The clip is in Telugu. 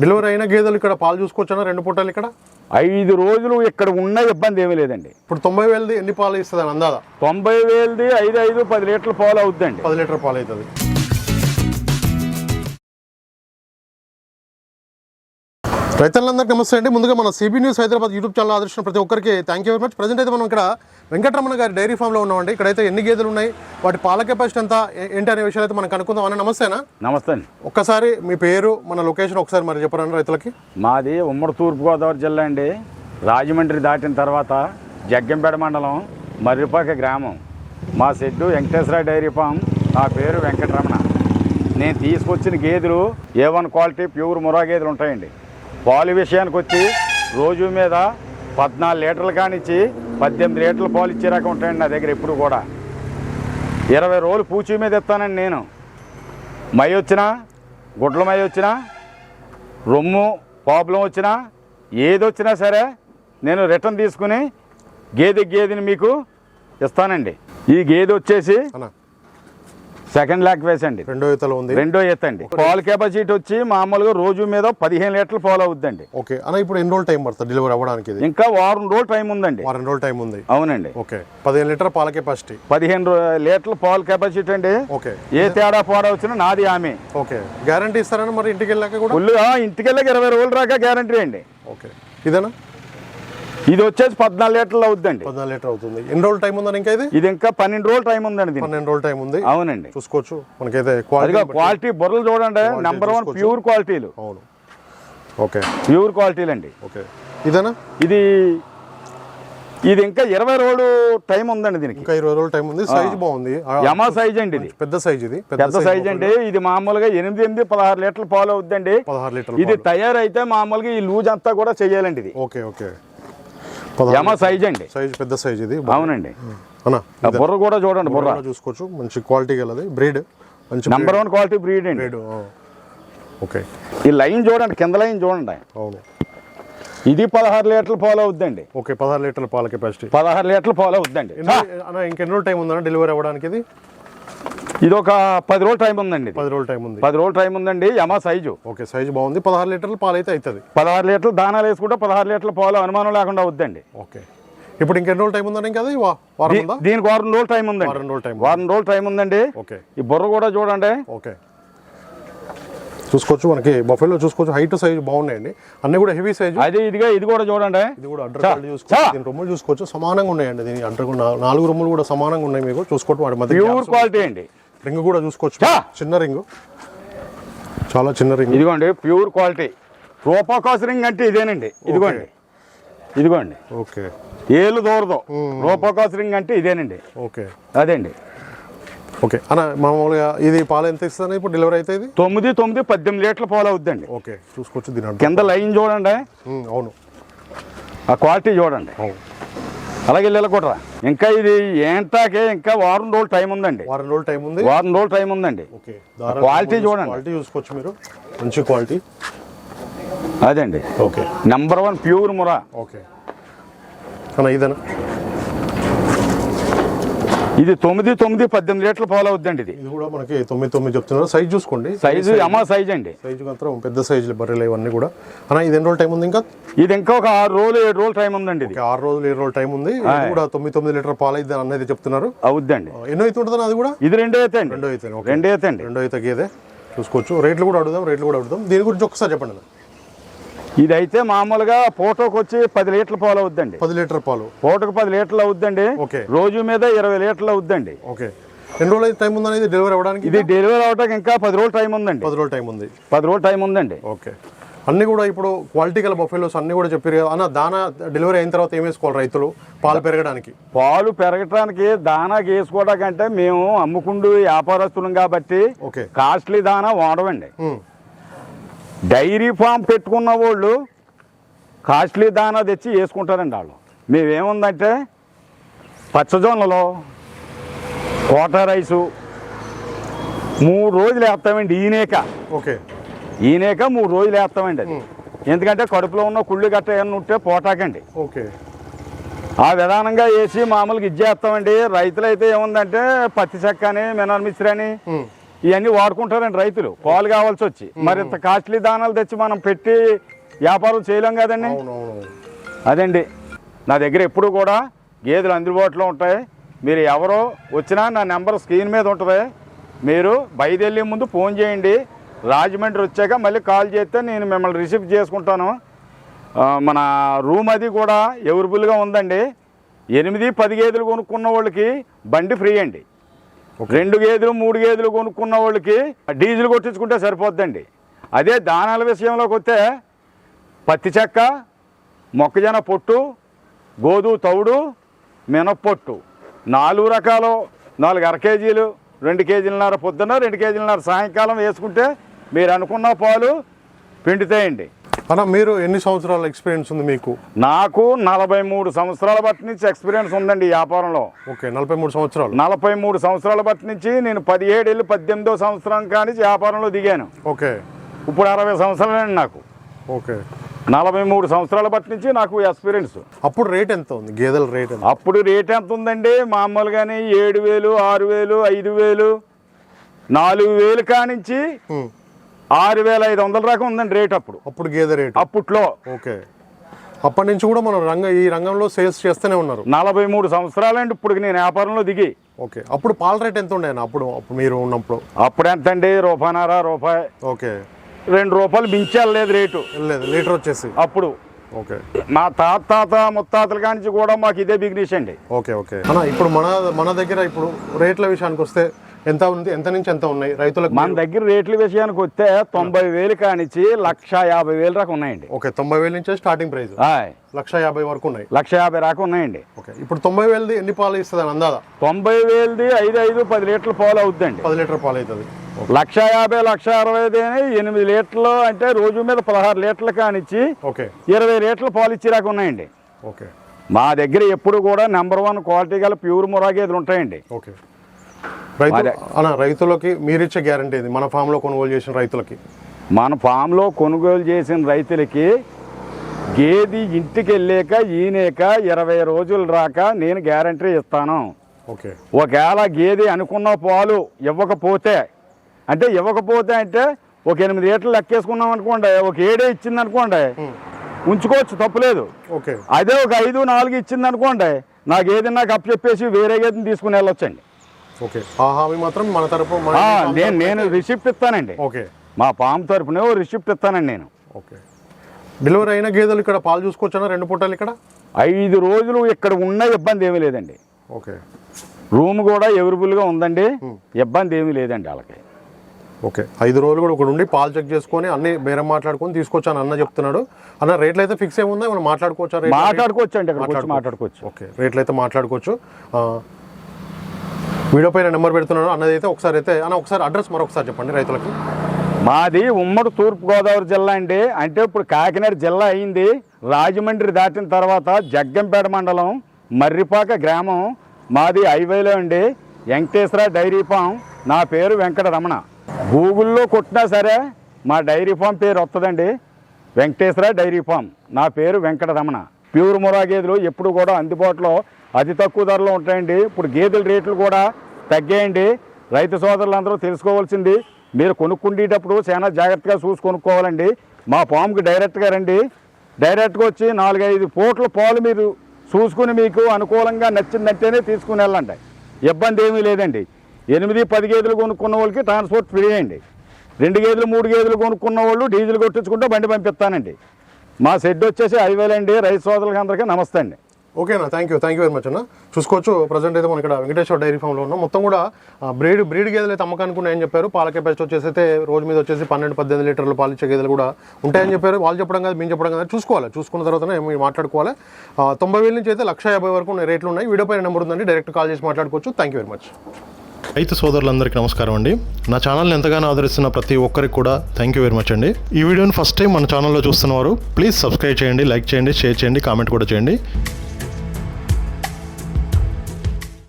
డెలివరీ అయిన గేదెలు ఇక్కడ పాలు చూసుకోవచ్చా రెండు పూటలు ఇక్కడ? ఐదు రోజులు ఇక్కడ ఉన్న ఇబ్బంది ఏమీ లేదండి. ఇప్పుడు తొంభై వేలది ఎన్ని పాలు ఇస్తుంది అని అందాదా తొంభై వేలది ఐదు ఐదు పది లీటర్ల పాలు అవుద్దండి. పది లీటర్ పాలు అవుతుంది. రైతులందరికీ నమస్తే అండి. ముందుగా మన CB news Hyderabad YouTube channel ఆదర్శించిన ప్రతి ఒక్కరికి thank you very much present అయితే మనం ఇక్కడ వెంకటరమణ గారి డైరీ ఫామ్లో ఉన్నామండి. ఇక్కడైతే ఎన్ని గేదెలు ఉన్నాయి వాటి పాల కెపాసిటీ ఎంత ఏంటి అనే విషయాలు అయితే మనం కనుక్కుందాం. అన్న నమస్తేనా నమస్తే అండి. ఒక్కసారి మీ పేరు మన లొకేషన్ ఒకసారి మరి చెప్పరండి రైతులకి? మాది ఉమ్మడి తూర్పుగోదావరి జిల్లా అండి. రాజమండ్రి దాటిన తర్వాత జగ్గంపేట మండలం మర్రిపాక గ్రామం. మా షెడ్డు వెంకటేశ్వర డైరీ ఫామ్ నా పేరు వెంకటరమణ. నేను తీసుకొచ్చిన గేదెలు A one quality pure Murrah గేదెలు ఉంటాయండి. పాలు విషయానికి వచ్చి రోజు మీద పద్నాలుగు లీటర్లు కానిచ్చి పద్దెనిమిది లీటర్ల పాలు ఇచ్చే రకం ఉంటాయండి నా దగ్గర ఎప్పుడు కూడా. ఇరవై రోజులు పూచి మీద ఇస్తానండి నేను. మై వచ్చినా గుడ్ల మై వచ్చినా రొమ్ము ప్రాబ్లం వచ్చినా ఏది వచ్చినా సరే నేను రిటర్న్ తీసుకుని గేదె గేదెని మీకు ఇస్తానండి. ఈ గేదె వచ్చేసి సెకండ్ ల్యాక్ వేసండి. రెండో ఈతలో ఉంది. రెండో ఎత్తండి పాల కెపాసిటీ వచ్చి మామూలుగా రోజు మీద పదిహేను లీటర్లు పాలు అవుద్దండి. ఓకే. అన్న ఇప్పుడు ఎన్ని రోజులు టైం పడుతుంది డెలివరీ అవ్వడానికి ఇది? ఇంకా వారం రోజులు టైం ఉందండి. వారం రోజులు టైం ఉంది. అవునండి. ఓకే. పదిహేను లీటర్ పాల కెపాసిటీ. పదిహేను రో- లీటర్ల పాలు కెపాసిటీ అండి. ఓకే. ఏ తేడా పాడా వచ్చినా నాది ఆమె. ఓకే. గ్యారంటీ ఇస్తారని మరి ఇంటికి వెళ్ళాక కూడా? ఫుల్ ఇంటికి వెళ్ళక ఇరవై రోజులు రాక గ్యారంటీ అండి. ఓకే. ఇదేనా? ఇది వచ్చేసి పద్నాలుగు లీటర్లు అవుద్దండి. పద్నాలుగు లీటర్ అవుతుంది. ఎన్ని రోజులు టైం ఉందని ఇంకా ఇది? ఇది ఇంకా పన్నెండు రోజులు టైం ఉందండి పన్నెండు రోజులు టైం ఉంది. అవునండి. చూసుకోవచ్చు. మనకైతే క్వాలిటీ క్వాలిటీ బుర్రలు చూడండి. Number one. ప్యూర్ క్వాలిటీలు అవును. ఓకే. ప్యూర్ క్వాలిటీలు అండి ఓకే. ఇదేనా? ఇది ఇది ఇంకా ఇరవై రోజులు టైం ఉందండి దీనికి. ఇంకా ఇరవై రోజులు టైం ఉంది. సైజ్ బాగుంది. యమా సైజ్ అండి ఇది. పెద్ద సైజ్ ఇది. పెద్ద సైజ్ అండి. ఇది మామూలుగా ఎనిమిది ఎనిమిది పదహారు లీటర్లు పాలు అవుద్దండి. పదహారు లీటర్ ఇది తయారైతే మామూలుగా ఈ లూజ్ అంతా కూడా చెయ్యాలండి ఇది. Okay okay. యమా సైజ్ అండి. సైజ్ పెద్ద సైజ్ ఇది. అవునండి. బుర్ర కూడా చూడండి బుర్ర చూసుకోవచ్చు. మంచి క్వాలిటీ గలది. బ్రీడ్. మంచి నంబర్ వన్ క్వాలిటీ బ్రీడ్ అండి. Breed okay. ఈ లైన్ చూడండి కింద లైన్ చూడండి. అవును. ఇది పదహారు లీటర్లు పాలు అవుద్దండి. ఓకే పదహారు లీటర్ల పాల కెపాసిటీ. పదహారు లీటర్లు పాలు అవుద్దండి. రోజులు టైం ఉందన్న డెలివరీ అవ్వడానికి ఇది? ఇది ఒక పది రోజులు టైం ఉందండి. పది రోజులు టైం ఉంది. పది రోజులు టైం ఉందండి యమా సైజు. ఓకే సైజ్ బాగుంది. పదహారు లీటర్ల పాలు అయితే అవుతుంది పదహారు లీటర్లు దానాలు వేసుకుంటే పదహారు లీటర్ల పాలు అనుమానం లేకుండా అవుద్దండి. ఓకే. ఇప్పుడు ఇంకెన్ని రోజులు టైం ఉందని ఇంకా అది? వా- వారం దీ- ఉందా? దీనికి వారం రోజులు టైం ఉందండి. వారం రోజులు టైం వారం రోజులు టైం ఉందండి. ఓకే. ఈ బుర్ర కూడా చూడండి. ఓకే. చూసుకోవచ్చు మనకి బఫెలో చూసుకోవచ్చు. హైట్ సైజ్ బాగున్నాయండి. అన్ని కూడా హెవీ సైజ్. అది ఇదిగా ఇది కూడా చూడండి. ఇది కూడా అండర్ చూసుకోవచ్చు. దీని రొమ్ములు చూసుకోవచ్చు. సమానంగా ఉన్నాయండి దీని అండర్ నాలుగు రొమ్ములు కూడా సమానంగా ఉన్నాయి మీకు. చూసుకోవచ్చు వాటి మధ్య ప్యూర్ క్వాలిటీ అండి. రింగ్ కూడా చూసుకోవచ్చు. చిన్న రింగ్. చాలా చిన్న రింగ్. ఇదిగోండి ప్యూర్ క్వాలిటీ. రూపాకాసు రింగ్ అంటే ఇదేనండి. ఇదిగోండి. ఇదిగోండి. ఓకే. ఏళ్ళు దూరదు. రూపాకాసు రింగ్ అంటే ఇదేనండి. ఓకే. అదండి. ఓకే. అన్న మామూలుగా ఇది పాలు ఎంత ఇస్తుంది ఇప్పుడు డెలివరీ అయితే ఇది? తొమ్మిది తొమ్మిది పద్దెనిమిది లీటర్ల పాలు అవుద్దండి. ఓకే. చూసుకోవచ్చు దీని కింద లైన్ చూడండి. అవును. ఆ క్వాలిటీ చూడండి. అవును. అలాగే వెళ్ళకూడరా ఇంకా ఇది ఏంటాకే ఇంకా వారం రోజులు టైం ఉందండి. వారం రోజులు టైం ఉంది. వారం రోజులు టైం ఉందండి. క్వాలిటీ చూడండి. క్వాలిటీ చూసుకోవచ్చు మీరు. మంచి క్వాలిటీ. అదండి okay. Number one pure Murrah. Okay. ఇదేనా? ఇది తొమ్మిది తొమ్మిది పద్దెనిమిది లీటర్ల పాలు అవుద్దండి ఇది. ఇది కూడా మనకి తొమ్మిది తొమ్మిది చెప్తున్నారు. సైజ్ చూసుకోండి. సైజు అమ్మా సైజ్ అండి. సైజు మాత్రం పెద్ద సైజులు బర్రెలు ఇవన్నీ కూడా. అన్న ఇది ఎన్ని రోజులు టైం ఉంది ఇంకా? ఇది ఇంకా ఒక ఆరు రోజులు ఏడు రోజులు టైం ఉందండి ఇది. ఓకే, ఆరు రోజులు ఏడు రోజులు టైం ఉంది. ఇది కూడా తొమ్మిది తొమ్మిది లీటర్ పాలు అయితే అనేది చెప్తున్నారు. అవుద్దండి. ఎన్నో అయితే ఉంటుంది అది కూడా? ఇది రెండో అయితే అండి. రెండో అయితే ఓకే. రెండో అయితే అండి. రెండో అయితే గేదె. చూసుకోవచ్చు. రేట్లు కూడా అడుగుదాం రేట్లు కూడా అడుగుదాం. దీని గురించి ఒకసారి చెప్పండి అన్న. ఇది అయితే మామూలుగా ఫోటోకి వచ్చి పది లీటర్ల పాలు అవుద్దండి. పది లీటర్ పాలు. ఫోటోకి పది లీటర్లు అవుద్దండి. ఓకే. రోజు మీద ఇరవై లీటర్లు అవుద్దండి. ఓకే. ఎన్ని రోజులు టైం ఉందనేది డెలివరీ అవ్వడానికి ఇది డెలివరీ అవడానికి ఇంకా పది రోజులు టైం ఉందండి. పది రోజులు టైం ఉంది. పది రోజులు టైం ఉందండి. ఓకే. అన్ని కూడా ఇప్పుడు క్వాలిటీ గల బఫెలోస్ అన్ని కూడా చెప్పారు కదా. అన్న దానా డెలివరీ అయిన తర్వాత ఏం వేసుకోవాలి రైతులు? పాలు పెరగడానికి. పాలు పెరగటానికి దానా వేసుకోవడానికంటే మేము అమ్ముకుంటూ వ్యాపారస్తులం కాబట్టి కాస్ట్లీ దానా వాడమండి ఉమ్, డైరీ ఫామ్ పెట్టుకున్న వాళ్ళు కాస్ట్లీ దానా తెచ్చి వేసుకుంటారండి వాళ్ళు. మేమేముందంటే పచ్చజొన్నలో కోట రైసు మూడు రోజులు వేస్తామండి ఈనేక. ఓకే. ఈనేక మూడు రోజులు వేస్తామండి అది. ఎందుకంటే కడుపులో ఉన్న కుళ్ళు గట్ట ఏమన్నా ఉంటే పోటాకండి. ఓకే. ఆ విధానంగా వేసి మామూలుగా ఇచ్చేస్తామండి. రైతులు అయితే ఏముందంటే పత్తి చెక్క అని మినర్ మిశ్రి అని ఇవన్నీ వాడుకుంటారండి రైతులు. పాలు కావాల్సి వచ్చి. మరి ఇంత కాస్ట్లీ దానాలు తెచ్చి మనం పెట్టి వ్యాపారం చేయలేం కదండి? అదండి. నా దగ్గర ఎప్పుడు కూడా గేదెలు అందుబాటులో ఉంటాయి. మీరు ఎవరో వచ్చినా నా నెంబర్ స్క్రీన్ మీద ఉంటుంది. మీరు బయలుదేరే ముందు ఫోన్ చేయండి. రాజమండ్రి వచ్చాక మళ్ళీ కాల్ చేస్తే నేను మిమ్మల్ని రిసీవ్ చేసుకుంటాను. మన రూమ్ అది కూడా ఎవరిబుల్గా ఉందండి. ఎనిమిది పది గేదెలు కొనుక్కున్న వాళ్ళకి బండి ఫ్రీ అండి. రెండు గేదెలు మూడు గేదెలు కొనుక్కున్న వాళ్ళకి డీజిల్ కొట్టించుకుంటే సరిపోద్దండి. అదే దానాల విషయంలోకి వస్తే పత్తి చెక్క మొక్కజొన్న పొట్టు గోధుమ తౌడు మినప్పొట్టు. నాలుగు రకాలు నాలుగు అర కేజీలు రెండు కేజీలన్నర పొద్దున్న రెండు కేజీలన్నర సాయంకాలం వేసుకుంటే మీరు అనుకున్న పాలు పిండుతాయండి అన్న మీరు ఎన్ని సంవత్సరాల ఎక్స్పీరియన్స్ ఉంది మీకు? నాకు నలభై మూడు సంవత్సరాల బట్టి నుంచి ఎక్స్పీరియన్స్ ఉందండి వ్యాపారంలో. ఓకే నలభై మూడు సంవత్సరాలు. నలభై మూడు సంవత్సరాల బట్టి నుంచి నేను పదిహేడు వెళ్ళి పద్దెనిమిదో సంవత్సరం కానీ వ్యాపారంలో దిగాను. ఓకే. ఇప్పుడు అరవై సంవత్సరాలండి నాకు. ఓకే. నలభై మూడు సంవత్సరాల బట్టి నుంచి నాకు ఎక్స్పీరియన్స్ అప్పుడు రేట్ ఎంత ఉంది? గేదెల రేట్ ఎంత? అప్పుడు రేట్ ఎంత ఉందండి? మామూలుగానే ఏడు వేలు ఆరు వేలు ఐదు వేలు నాలుగు వేలు కానించి. ఆరు వేల ఐదు వందల దాకా ఉందండి రేట్ అప్పుడు. అప్పుడు గేదె రేట్. అప్పట్లో. ఓకే. అప్పటి నుంచి కూడా మనం రంగ ఈ రంగంలో సేల్స్ చేస్తూనే ఉన్నారు. నలభై మూడు సంవత్సరాలండి ఇప్పుడు నేను వ్యాపారంలో దిగి. ఓకే. అప్పుడు పాల రేట్ ఎంత ఉండే అప్పుడు అప్పుడు మీరు ఉన్నప్పుడు. అప్పుడు ఎంత అండి రూపాయన్నర రూపాయి ఓకే. రెండు రూపాయలు మించాలేదు రేటు. లేదు లీటర్ వచ్చేసి. అప్పుడు. ఓకే. మా తాత తాత ముత్తాతల కానించి కూడా మాకు ఇదే బిజినెస్ అండి. Okay okay. అన్న ఇప్పుడు మన మన దగ్గర ఇప్పుడు రేట్ల విషయానికి వస్తే ఎంత ఉంది? ఎంత నుంచి ఎంత ఉన్నాయి? రైతులకు మన దగ్గర రేట్ల విషయానికి వస్తే తొంభై వేలు కానించి లక్ష యాభై వేలు దాకా ఉన్నాయండి. ఓకే తొంభై వేల నుంచి స్టార్టింగ్ ప్రైస్ లక్ష యాభై వరకు ఉన్నాయి. లక్ష యాభై దాకా ఉన్నాయండి. ఓకే ఇప్పుడు తొంభై వేలది ఎన్ని పాలు ఇస్తుంది అందాదా? తొంభై వేలది ఐదు ఐదు పది లీటర్ల పాలు అవుద్దండి. పది లీటర్ పాలు అవుతుంది. లక్ష యాభై లక్ష అరవై ఐదు అని ఎనిమిది లీటర్లు అంటే రోజు మీద పదహారు లీటర్లు కానిచ్చి ఓకే. ఇరవై లీటర్ల పాలు ఇచ్చేరాక ఉన్నాయండి. ఓకే. మా దగ్గర ఎప్పుడు కూడా నెంబర్ వన్ క్వాలిటీ గల ప్యూర్ మురాగేదులు ఉంటాయండి. ఓకే. రైతులకి మీరిచ్చే గ్యారంటీ ఇది మన ఫామ్లో కొనుగోలు చేసిన రైతులకి. మన ఫామ్లో కొనుగోలు చేసిన రైతులకి గేది ఇంటికి వెళ్ళాక ఈనేక ఇరవై రోజులు రాక నేను గ్యారంటీ ఇస్తాను. ఓకే. ఒకవేళ గేదె అనుకున్న పాలు ఇవ్వకపోతే అంటే ఇవ్వకపోతే అంటే ఒక ఎనిమిది ఏట్లు లెక్కేసుకున్నాం అనుకోండి ఒక ఏడే ఇచ్చింది అనుకోండి ఉంచుకోవచ్చు తప్పులేదు అదే ఒక ఐదు నాలుగు ఇచ్చింది అనుకోండి నాకు ఏది నాకు అప్పు చెప్పేసి వేరే గేదెని తీసుకుని వెళ్ళొచ్చండి. ఓకే. ఆ హామీ మాత్రం మన తరపు నేను నేను రిసిప్ట్ ఇస్తానండి. ఓకే. మా పాము తరపున ఓ రిసిప్ట్ ఇస్తానండి నేను. ఓకే. డెలివరీ అయిన గేదెలు ఇక్కడ పాలు చూసుకోవచ్చా రెండు పూటలు ఇక్కడ? ఐదు రోజులు ఇక్కడ ఉన్న ఇబ్బంది ఏమీ లేదండి. ఓకే. రూమ్ కూడా ఎవరిబుల్గా ఉందండి. ఇబ్బంది ఏమీ లేదండి వాళ్ళకి. ఓకే. ఐదు రోజులు కూడా ఇక్కడ ఉండి పాలు చెక్ చేసుకొని అన్ని బేరం మాట్లాడుకొని తీసుకొచ్చాను అన్న చెప్తున్నాడు. అన్న రేట్లు అయితే ఫిక్స్ ఏముందా? మనం మాట్లాడుకోవచ్చా అండి మాట్లాడుకోవచ్చు. ఓకే. రేట్లు అయితే మాట్లాడుకోవచ్చు. వీడియో పైన నెంబర్ పెడుతున్నాను. అన్నది అయితే ఒకసారి అయితే అన్న ఒకసారి అడ్రస్ మరొకసారి చెప్పండి రైతులకి. మాది ఉమ్మడి తూర్పుగోదావరి జిల్లా అండి. అంటే ఇప్పుడు కాకినాడ జిల్లా అయింది. రాజమండ్రి దాటిన తర్వాత జగ్గంపేట మండలం మర్రిపాక గ్రామం మాది హైవేలో అండి. Venkateswara dairy farm. నా పేరు వెంకట రమణ గూగుల్లో కొట్టినా సరే మా డైరీ ఫామ్ పేరు వస్తుందండి వెంకటేశ్వర డైరీ ఫామ్. నా పేరు వెంకట రమణ ప్యూర్ మురా గేదెలు ఎప్పుడు కూడా అందుబాటులో అతి తక్కువ ధరలో ఉంటాయండి. ఇప్పుడు గేదెల రేట్లు కూడా తగ్గేయండి. రైతు సోదరులందరూ తెలుసుకోవాల్సింది మీరు కొనుక్కుండేటప్పుడు చాలా జాగ్రత్తగా చూసి కొనుక్కోవాలండి. మా ఫామ్కి డైరెక్ట్గా రండి. డైరెక్ట్గా వచ్చి నాలుగైదు పూట్ల పాలు మీరు చూసుకుని మీకు అనుకూలంగా నచ్చిందంటేనే తీసుకుని వెళ్ళండి. ఇబ్బంది ఏమీ లేదండి. ఎనిమిది పది గేదెలు కొనుక్కున్న వాళ్ళకి ట్రాన్స్పోర్ట్ ఫ్రీ అండి. రెండు గేదెలు మూడు గేదెలు కొనుక్కున్న వాళ్ళు డీజిల్ కొట్టించుకుంటే బండి పంపిస్తానండి. మా షెడ్ వచ్చేసి ఐవేలండి రైతు సోదరులకి అందరికీ నమస్తే అండి. ఓకేనా thank you thank you very much అన్న. చూసుకోవచ్చు ప్రజెంట్ అయితే మనం ఇక్కడ వెంకటేశ్వర డైరీ ఫామ్లో ఉన్నాం. మొత్తం కూడా బ్రీడ్ బ్రీడ్ గేదెలు అయితే అమ్మకానికి ఉన్నాయని చెప్పారు. పాల కెపాసిటీ వచ్చేసి అయితే రోజు మీద వచ్చేసి పన్నెండు పద్దెనిమిది లీటర్లు పాలు ఇచ్చే గేదెలు కూడా ఉంటాయని చెప్పారు. వాళ్ళు చెప్పడం కాదు మేము చెప్పడం కాదు చూసుకోవాలి. చూసుకున్న తర్వాతనే మీరు మాట్లాడుకోవాలి. తొంభై వేల నుంచి అయితే లక్ష యాభై వరకు రేట్లు ఉన్నాయి. వీడియో పైన నెంబర్ ఉందండి డైరెక్ట్ కాల్ చేసి మాట్లాడుకోవచ్చు. థ్యాంక్ యూ వెరీ మచ్ రైతు సోదరులందరికీ నమస్కారం అండి. నా ఛానల్ని ఎంతగానో ఆదరిస్తున్న ప్రతి ఒక్కరికి కూడా థ్యాంక్ యూ వెరీ మచ్ అండి. ఈ వీడియోని ఫస్ట్ టైం మన ఛానల్లో చూస్తున్నవారు ప్లీజ్ సబ్స్క్రైబ్ చేయండి లైక్ చేయండి షేర్ చేయండి కామెంట్ కూడా చేయండి.